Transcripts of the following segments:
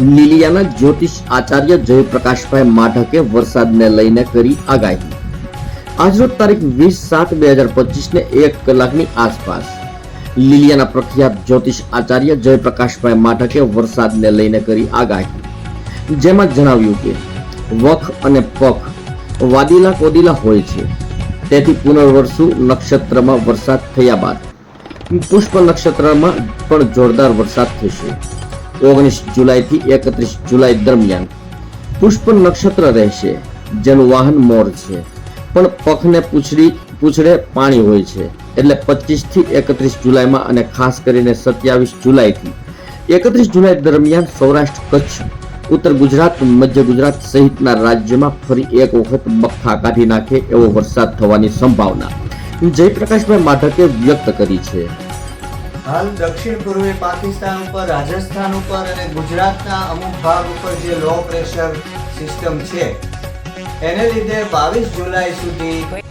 લીલિયાના જ્યોતિષ આચાર્ય જયપ્રકાશભાઈ માઢકે વરસાદને લઈને કરી આગાહી. આજરોજ તારીખ વીસ સાત બે હજાર પચીસને એક કલાકની આસપાસ લીલિયાના પ્રખ્યાત જ્યોતિષ આચાર્ય જયપ્રકાશભાઈ માઢકે વરસાદને લઈને કરી આગાહી. જેમાં જણાવ્યું કે, વખ અને પખ વાદીલા કોદીલા હોય છે. તેથી પુનર્વસુ નક્ષત્રમાં વરસાદ થયા બાદ પુષ્પ નક્ષત્રમાં પણ જોરદાર વરસાદ થશે. ઓગણીસ જુલાઈથી એકત્રીસ જુલાઈ દરમિયાન. પુષ્પ નક્ષત્ર રહેશે. જેનું વાહન મોર છે. પણ પખને પૂછડી, પૂછડે પાણી હોય છે. એટલે પચીસથી એકત્રીસ જુલાઈમાં અને ખાસ કરીને સત્યાવીસ જુલાઈથી. એકત્રીસ જુલાઈ દરમિયાન સૌરાષ્ટ્ર કચ્છ, ઉત્તર ગુજરાત, મધ્ય ગુજરાત સહિતના રાજ્યમાં ફરી એક વખત બખ્ખા કાઢી નાખે એવો વરસાદ થવાની સંભાવના. જયપ્રકાશભાઈ માધકે વ્યક્ત કરી છે. હાલ દક્ષિણ પૂર્વે પાકિસ્તાન ઉપર, રાજસ્થાન ઉપર અને ગુજરાતના અમુક ભાગ ઉપર જે લો પ્રેશર સિસ્ટમ છે, એને લીધે બાવીસ જુલાઈ સુધી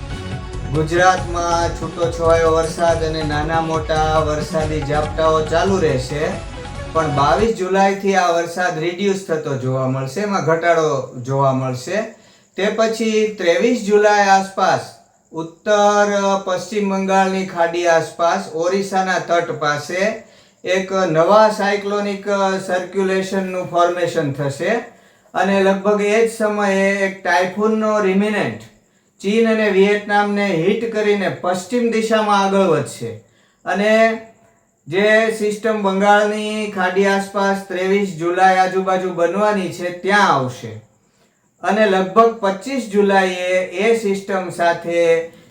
ગુજરાતમાં છૂટો છવાયો વરસાદ અને નાના મોટા વરસાદી ઝાપટાઓ ચાલુ રહેશે. પણ બાવીસ જુલાઈથી આ વરસાદ રિડ્યુસ થતો જોવા મળશે, એમાં ઘટાડો જોવા મળશે. તે પછી ત્રેવીસ જુલાઈ આસપાસ ઉત્તર, પશ્ચિમ બંગાળની ખાડી આસપાસ ઓરિસ્સાના તટ પાસે એક નવા સાયક્લોનિક સર્ક્યુલેશનનું ફોર્મેશન થશે અને લગભગ એ જ સમયે એક ટાઇફૂનનો રિમિનેન્ટ ચીન અને વિયેટનામને હિટ કરીને પશ્ચિમ દિશામાં આગળ વધશે. અને જે સિસ્ટમ બંગાળની ખાડી આસપાસ ત્રેવીસ જુલાઈ આજુબાજુ બનવાની છે, ત્યાં આવશે. અને લગભગ પચીસ જુલાઈએ એ સિસ્ટમ સાથે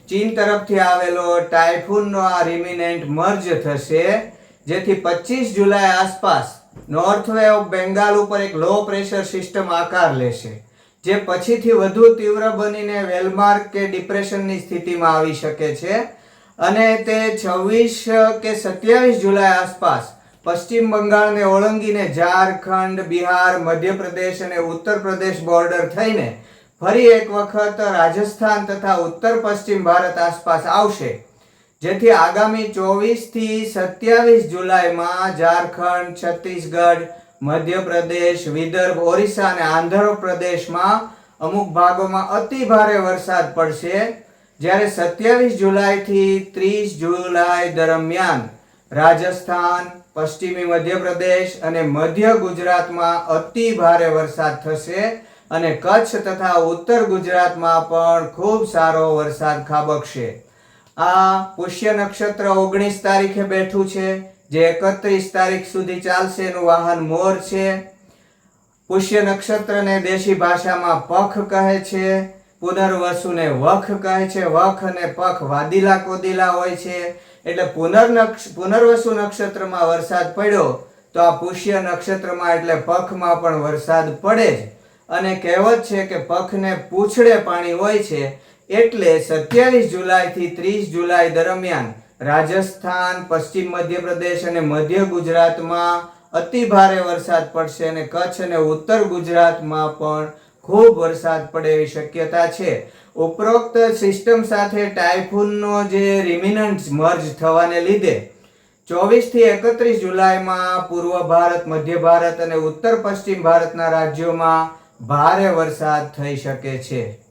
ચીન તરફથી આવેલો ટાઇફૂનનો આ રિમિનેન્ટ મર્જ થશે, જેથી પચીસ જુલાઈ આસપાસ નોર્થ વે ઓફ બેંગાલ ઉપર એક લો પ્રેશર સિસ્ટમ આકાર લેશે, જે પછીથી વધુ તીવ્ર બનીને વેલમાર્ક કે ડિપ્રેશનની સ્થિતિમાં આવી શકે છે. અને તે છવ્વીસ કે સત્યાવીસ જુલાઈ આસપાસ પશ્ચિમ બંગાળને ઓળંગીને ઝારખંડ, બિહાર, મધ્યપ્રદેશ અને ઉત્તર પ્રદેશ બોર્ડર થઈને ફરી એક વખત રાજસ્થાન તથા ઉત્તર પશ્ચિમ ભારત આસપાસ આવશે. જેથી આગામી ચોવીસથી સત્યાવીસ જુલાઈમાં ઝારખંડ, છત્તીસગઢ, મધ્યપ્રદેશ, વિદર્ભ, ઓરિસ્સા અને આંધ્રપ્રદેશમાં અમુક ભાગોમાં અતિ ભારે વરસાદ પડશે. જ્યારે સત્યાવીસ જુલાઈથી ત્રીસ જુલાઈ દરમિયાન રાજસ્થાન, પશ્ચિમી મધ્યપ્રદેશ અને મધ્ય ગુજરાતમાં અતિ ભારે વરસાદ થશે અને કચ્છ તથા ઉત્તર ગુજરાતમાં પણ ખૂબ સારો વરસાદ ખાબકશે. આ પુષ્ય નક્ષત્ર ઓગણીસ તારીખે બેઠું છે, જે એકત્રીસ તારીખ સુધી ચાલશે એનું વાહન મોર છે. પુષ્ય નક્ષત્રને દેશી ભાષામાં પખ કહે છે. પુનર્વસુને વખ કહે છે. વખ અને પખ વાદીલા કોદીલા હોય છે. એટલે પુનર્નક્ષ પુનર્વસુ નક્ષત્રમાં વરસાદ પડ્યો તો આ પુષ્ય નક્ષત્રમાં એટલે પખમાં પણ વરસાદ પડે જ. અને કહેવત છે કે પખને પૂંછડે પાણી હોય છે એટલે સત્યાવીસ જુલાઈથી ત્રીસ જુલાઈ દરમિયાન રાજસ્થાન, પશ્ચિમ મધ્યપ્રદેશ અને મધ્ય ગુજરાતમાં અતિ ભારે વરસાદ પડશે અને કચ્છ અને ઉત્તર ગુજરાતમાં પણ ખૂબ વરસાદ પડે એવી શક્યતા છે. ઉપરોક્ત સિસ્ટમ સાથે ટાઇફૂનનો જે રિમિનન્ટ મર્જ થવાને લીધે ચોવીસથી એકત્રીસ જુલાઈમાં પૂર્વ ભારત, મધ્ય ભારત અને ઉત્તર પશ્ચિમ ભારતના રાજ્યોમાં ભારે વરસાદ થઈ શકે છે.